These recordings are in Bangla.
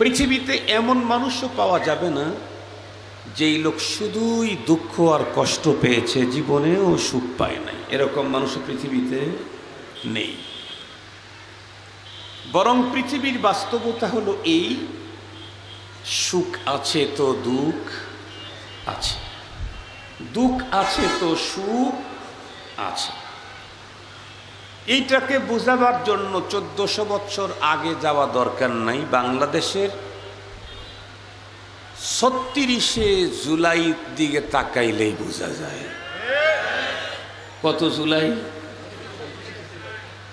পৃথিবীতে এমন মানুষও পাওয়া যাবে না, যেই লোক শুধুই দুঃখ আর কষ্ট পেয়েছে, জীবনেও সুখ পায় নাই। এরকম মানুষ পৃথিবীতে নেই। বরং পৃথিবীর বাস্তবতা হলো এই, সুখ আছে তো দুঃখ আছে। দুঃখ আছে তো সুখ আছে। এইটাকে বোঝাবার জন্য চোদ্দশো বছর আগে যাওয়া দরকার নাই বাংলাদেশের। ছত্রিশে জুলাই দিকে তাকাইলেই বোঝা যায়। কত জুলাই?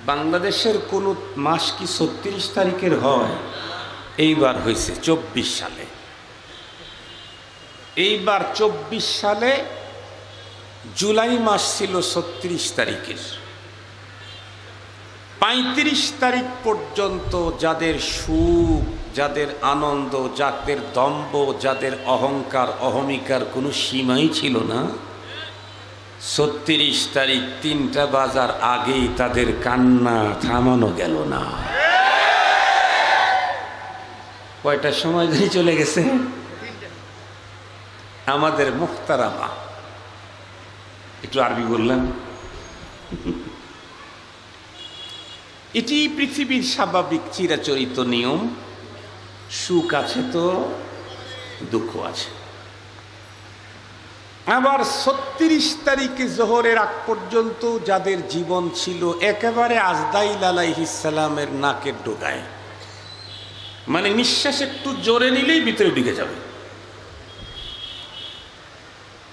বাংলাদেশের কোন মাস কি ছত্রিশ তারিখের হয়? এইবার হয়েছে চব্বিশ সালে। এইবার চব্বিশ সালে জুলাই মাস ছিল ছত্রিশ তারিখের। পঁয়ত্রিশ তারিখ পর্যন্ত যাদের সুখ, যাদের আনন্দ, যাদের দম্ভ, যাদের অহংকার, অহমিকার কোনো সীমাই ছিল না, ছত্রিশ তারিখ তিনটা বাজার আগেই তাদের কান্না থামানো গেল না। কয়টার সময় ধরে চলে গেছে? আমাদের মুখতারামা। একটু আরবি বললাম এটি পৃথিবীর স্বাভাবিক চিরাচরিত নিয়ম। সুখ আছে তো, দুঃখ আছে। আবার ছত্রিশ তারিখে জোহরের আগ পর্যন্ত যাদের জীবন ছিল একেবারে আজদাইল আলাইহিসালামের নাকের ডোকায় মানে নিঃশ্বাস একটু জোরে নিলেই ভিতরে ঢুকে যাবে।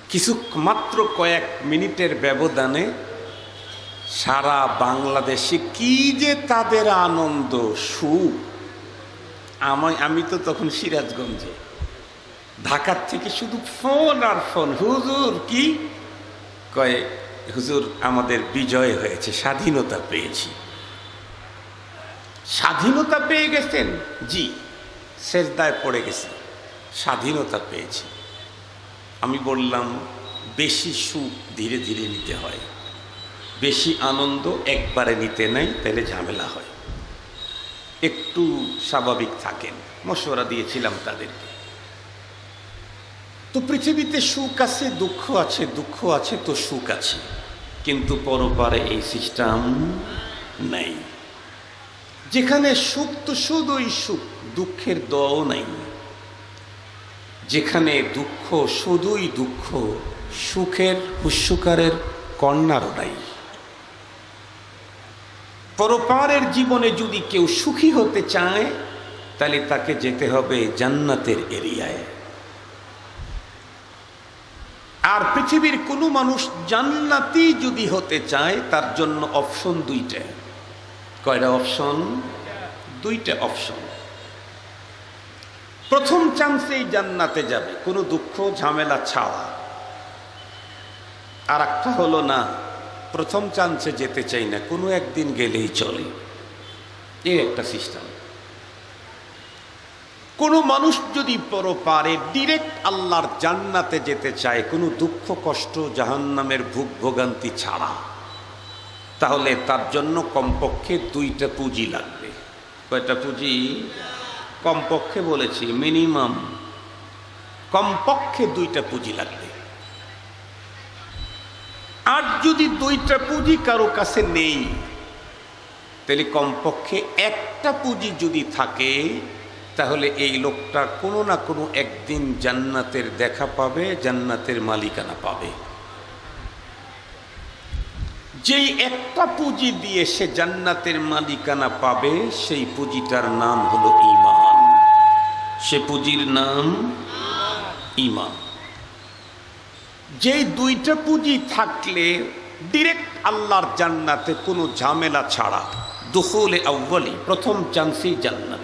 কিছু মাত্র কয়েক মিনিটের ব্যবধানে সারা বাংলাদেশে কি যে তাদের আনন্দ সুখ আমায় আমি তো তখন সিরাজগঞ্জে। ঢাকার থেকে শুধু ফোন আর ফোন। হুজুর কি? কয়ে, হুজুর, আমাদের বিজয় হয়েছে, স্বাধীনতা পেয়েছি। স্বাধীনতা পেয়ে গেছেন? জি শেষদায় পড়ে গেছে। স্বাধীনতা পেয়েছি। আমি বললাম, বেশি সুখ ধীরে ধীরে নিতে হয়। বেশি আনন্দ একবারে নিতে নাই তাহলে ঝামেলা হয়। একটু স্বাভাবিক থাকেন, মশওয়ারা দিয়েছিলাম তাদেরকে। তো পৃথিবীতে সুখ আছে, দুঃখ আছে দুঃখ আছে, তো সুখ আছে। কিন্তু পরপারে এই সিস্টেম নাই। যেখানে সুখ, তো শুধুই সুখ, দুঃখের দও নাই। যেখানে দুঃখ, শুধুই দুঃখ, সুখের হুস্যকারের কন্যারও নাই। পরপারের জীবনে যদি কেউ সুখী হতে চায়, তাহলে তাকে যেতে হবে জান্নাতের এরিয়ায়। আর পৃথিবীর কোনো মানুষ জান্নাতি যদি হতে চায়, তার জন্য অপশন দুইটা। কয়টা অপশন? দুইটা অপশন। প্রথম চান্সেই জান্নাতে যাবে, কোনো দুঃখ, ঝামেলা ছাড়া। আর একটা হলো না প্রথম চান্সে যেতে চাই না, কোনো একদিন গেলেই চলে। এই একটা সিস্টেম। কোনো মানুষ যদি পরপারে ডিরেক্ট আল্লাহর জান্নাতে যেতে চায়, কোনো দুঃখ, কষ্ট, জাহান্নামের ভোগ, ভোগান্তি ছাড়া, তাহলে তার জন্য কমপক্ষে দুইটা পুঁজি লাগবে। কয়টা পুঁজি? কমপক্ষে বলেছি মিনিমাম কমপক্ষে দুইটা পুঁজি লাগবে। আর যদি দুইটা পুঁজি কারও কাছে নেই, তাহলে কমপক্ষে একটা পুঁজি যদি থাকে, তাহলে এই লোকটা কোনো না কোনো একদিন জান্নাতের দেখা পাবে, জান্নাতের মালিকানা পাবে। যেই একটা পুঁজি দিয়ে সে জান্নাতের মালিকানা পাবে, সেই পুঁজিটার নাম হলো ইমান সে পুঁজির নাম ইমান যেই দুইটা পুঁজি থাকলে ডিরেক্ট আল্লাহর জান্নাতে কোনো ঝামেলা ছাড়া দুহলে আউ্বলি প্রথম চান্সেই জান্নাত।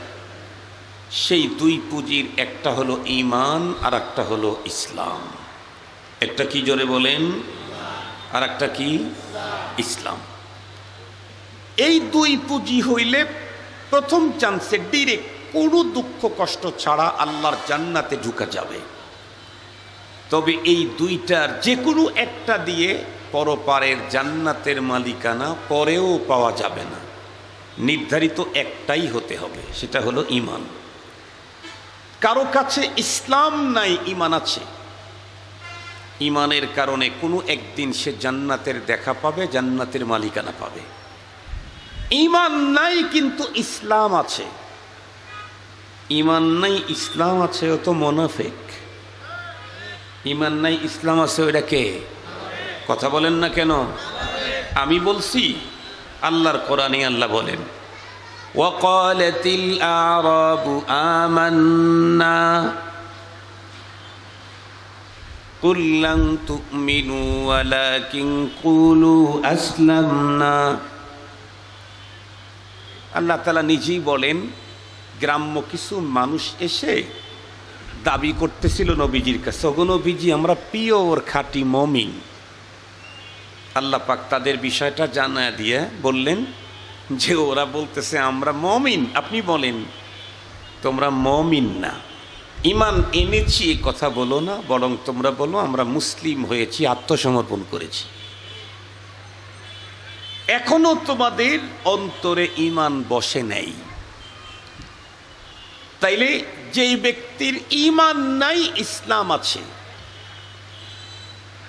সেই দুই পুঁজির একটা হলো ইমান আর একটা হলো ইসলাম। একটা কি জোরে বলেন? আর একটা কি? ইসলাম। এই দুই পুঁজি হইলে প্রথম চান্সে ডিরেক্ট কোনো দুঃখ কষ্ট ছাড়া আল্লাহর জান্নাতে ঢুকা যাবে। তবে এই দুইটার যে কোনো একটা দিয়ে পরপারের জান্নাতের মালিকানা পরেও পাওয়া যাবে না। নির্ধারিত একটাই হতে হবে, সেটা হলো ইমান কারও কাছে ইসলাম নাই ইমান আছে। ইমানের কারণে কোনো একদিন সে জান্নাতের দেখা পাবে, জান্নাতের মালিকানা পাবে। ইমান নাই, কিন্তু ইসলাম আছে। ইমান নাই, ইসলাম আছে, ও তো মোনাফেক। ইমান নাই ইসলাম আছে ওইটা কে কথা বলেন না কেন আমি বলছি আল্লাহর কোরআনে আল্লাহ বলেন وقالت الأعراب آمنا قل لن تؤمنوا ولكن قولوا أسلمنا আল্লাহ তালা নিজেই বলেন গ্রাম্য কিছু মানুষ এসে দাবি করতেছিল নবীজির কাছে, ওগো নবীজি, আমরা পিওর খাঁটি মমিন। আল্লাহ পাক তাদের বিষয়টা জানা দিয়ে বললেন, যে ওরা বলতেছে, আমরা মমিন। আপনি বলেন, তোমরা মমিন না। ইমান এনেছি, এ কথা বলো না, বরং তোমরা বলো, আমরা মুসলিম হয়েছি, আত্মসমর্পণ করেছি। এখনও তোমাদের অন্তরে ইমান বসে নেই। তাইলে যেই ব্যক্তির ইমান নাই, ইসলাম আছে।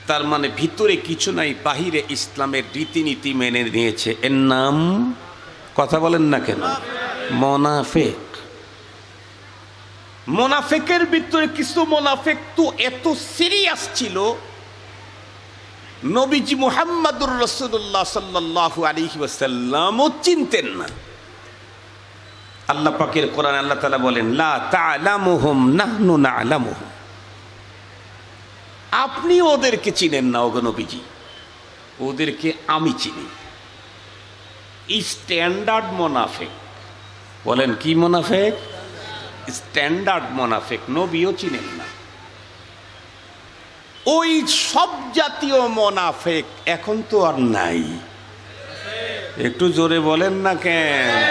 তার মানে ভিতরে কিছু নাই, বাহিরে ইসলামের রীতিনীতি মেনে নিয়েছে। এর নাম কথা বলেন না কেন? মোনাফেক। মোনাফেকের ভিতরে কিছু মোনাফেক তো এত সিরিয়াস ছিল। নবীজি মুহাম্মাদুর রসুল্লাহ সাল্লাহ আলী ওয়াসাল্লামও চিনতেন না। আল্লাহ পাকের কোরআন আল্লাহ তালা বলেন, লা নাহনু নালামুহুম আপনি ওদেরকে চিনেন না নবীজি। ওদেরকে আমি চিনি। স্ট্যান্ডার্ড মোনাফেক। বলেন, কি মোনাফেক? স্ট্যান্ডার্ড মোনাফেক, নবীও চিনেন না। ওই সব জাতীয় মোনাফেক এখন তো আর নাই। একটু জোরে বলেন না কেন?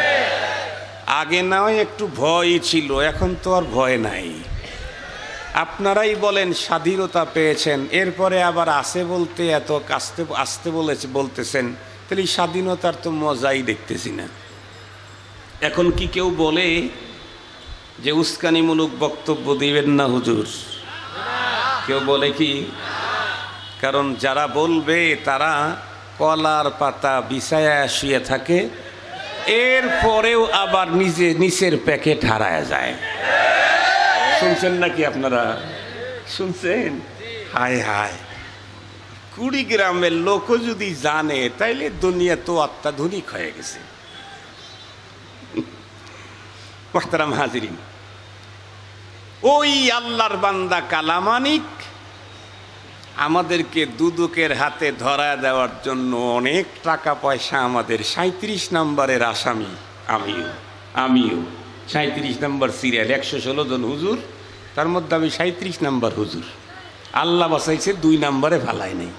আগে নয়, একটু ভয় ছিল, এখন তো আর ভয় নাই। আপনারাই বলেন, স্বাধীনতা পেয়েছেন, এরপরে আবার আসে বলতে এত আসতে আসতে বলেছে, বলতেছেন, তাহলে স্বাধীনতার তো মজাই দেখতেছি না। এখন কি কেউ বলে যে উস্কানিমূলক বক্তব্য দিবেন না হুজুর? কেউ বলে কি? কারণ যারা বলবে, তারা কলার পাতা বিছায়া শুয়ে থাকে এরপরেও আবার নিজে, নিচের প্যাকেট হারায় যায়। শুনছেন নাকি আপনারা? শুনছেন? হায় হায়। কুড়ি গ্রামের লোকও যদি জানে, তাইলে দুনিয়া তো অত্যাধুনিক হয়ে গেছে। মোহতারাম হাজিরিন, ওই আল্লাহর বান্দা কালামানিক আমাদেরকে দুদুকের হাতে ধরা দেওয়ার জন্য অনেক টাকা পয়সা আমাদের সাঁত্রিশ নম্বরের আসামি। আমিও আমিও। সাঁত্রিশ নম্বর সিরিয়াল, একশো ষোলো জন হুজুর, তার মধ্যে আমি সাঁত্রিশ নম্বর হুজুর। আল্লাহ বাসাইছে দুই নম্বরে ভালাই নেই।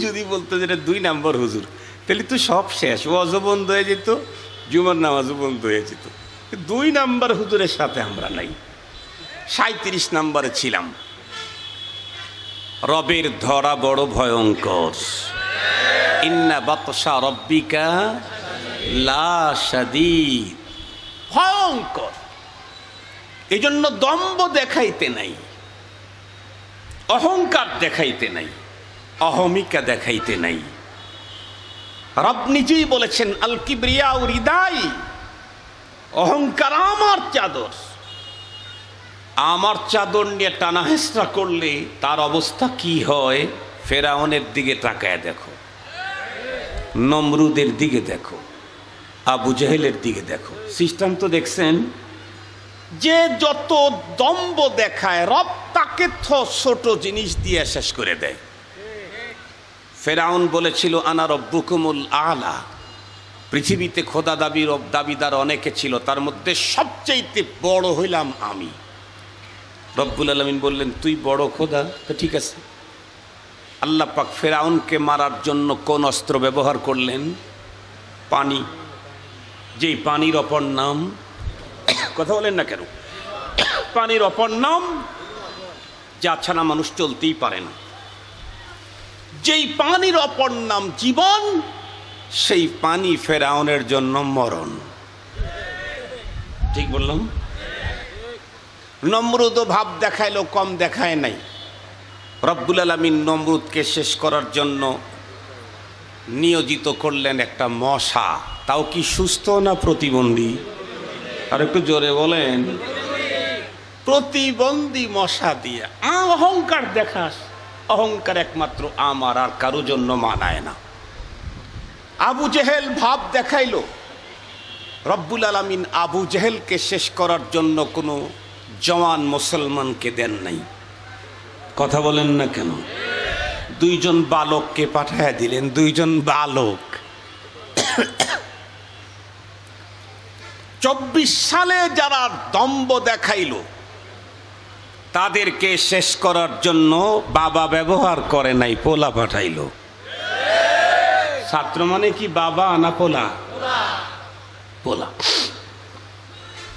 যদি বলতো যেটা দুই নম্বর হুজুর, তাহলে তো সব শেষ। ওয়াজও বন্ধ হয়ে যেত, জুমার নামাজও বন্ধ হয়ে যেত। দুই নাম্বার হুজুরের সাথে আমরা নাই। সাঁত্রিশ নম্বরে ছিলাম। রবের ধরা বড় ভয়ঙ্কর। ইন্না বাতসা রব্বিকা লা শাদীদ। ভয়ঙ্কর। এই জন্য দম্ব দেখাইতে নাই। অহংকার দেখাইতে নাই। অহমিকা দেখাইতে নাই। রব নিজেই বলেছেন, আল কিবরিয়া হৃদাই অহংকার আমার চাদর। আমার চাদর নিয়ে টানা হেসরা করলে তার অবস্থা কি হয়? ফেরাউনের দিকে তাকায় দেখো। নমরুদের দিকে দেখো। আবু জাহেলের দিকে দেখো। সিস্টেম তো দেখছেন? যে যত দম্ব দেখায়, রব তাকে ছোট জিনিস দিয়ে শেষ করে দেয়। ফেরাউন বলেছিল, আনা রব্বুকুমুল আলা। পৃথিবীতে খোদা দাবির দাবিদার অনেকে ছিল, তার মধ্যে সবচাইতে বড় হইলাম আমি। রব্বুল আলমিন বললেন, তুই বড় খোদা, তো ঠিক আছে। আল্লাহ পাক ফেরাউনকে মারার জন্য কোন অস্ত্র ব্যবহার করলেন? পানি। যেই পানির অপর নাম, কথা বলেন না কেন? পানির অপর নাম, যা ছাড়া মানুষ চলতেই পারে না। যেই পানির অপর নাম জীবন, সেই পানি ফেরাউনের জন্য মরণ। ঠিক বললাম? নমরুদও ভাব দেখাইলো, কম দেখায় নাই। রব্বুল আলমিন নমরুদকে শেষ করার জন্য নিয়োজিত করলেন একটা মশা। তাও কি সুস্থ না প্রতিবন্ধী? আর একটু জোরে বলেন। প্রতিবন্ধী মশা দিয়ে অহংকার দেখাস। অহংকার একমাত্র আমার, আর কারও জন্য মানায় না। আবু জেহেল ভাব দেখাইল। রব্বুল আলমিন আবু জেহেলকে শেষ করার জন্য কোনো জওয়ান মুসলমানকে দেন নাই। কথা বলেন না কেন? দুইজন বালককে পাঠায় দিলেন, দুইজন বালক। চব্বিশ সালে যারা দম্ব দেখাইল, তাদেরকে শেষ করার জন্য বাবা ব্যবহার করে নাই, পোলা পাঠাইল। ছাত্র মানে কি বাবা না পোলা? পোলা।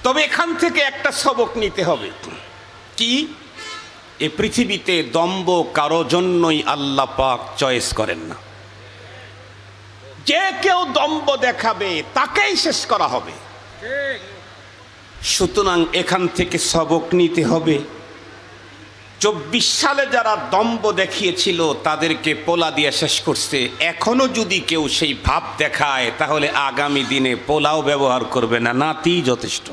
তবে এখান থেকে একটা সবক নিতে হবে। কি? এ পৃথিবীতে দম্ব কারও জন্যই আল্লাহ পাক চয়েস করেন না। যে কেউ দম্ব দেখাবে, তাকেই শেষ করা হবে। সুতরাং এখান থেকে সবক নিতে হবে। চব্বিশ সালে যারা দম্ব দেখিয়েছিল, তাদেরকে পোলা দিয়ে শেষ করছে। এখনও যদি কেউ সেই ভাব দেখায়, তাহলে আগামী দিনে পোলাও ব্যবহার করবে না। নাতি যথেষ্ট।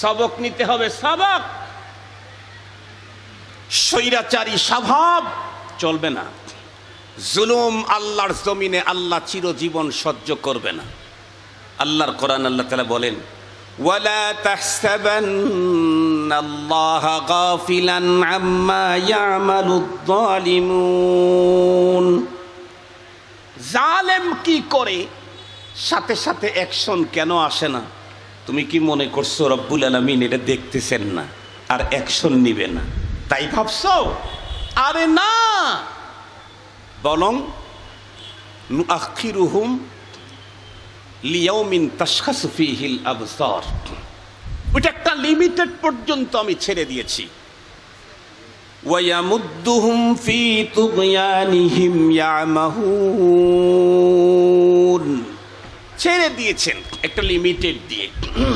সবক নিতে হবে সবক। স্বৈরাচারী স্বভাব চলবে না। জুলুম আল্লাহর জমিনে আল্লাহ চিরজীবন সহ্য করবে না। আল্লাহর কোরআন আল্লাহ তালা বলেন, ওয়ালা তাহসাবান الله غافلا عما يعمل الظالمون জালেম কি করে সাথে সাথে অ্যাকশন কেন আসে না তুমি কি মনে করছো রব্বুল আলমিন এটা দেখতেছেন না আর অ্যাকশন নিবে না তাই ভাবছো আরে না বরং নুআখিরুহুম লিয়াউমিন তাশখাসু ফীহিল আবসার ওটা একটা লিমিটেড পর্যন্ত আমি ছেড়ে দিয়েছি। ছেড়ে দিয়েছেন একটা লিমিটেড দিয়ে।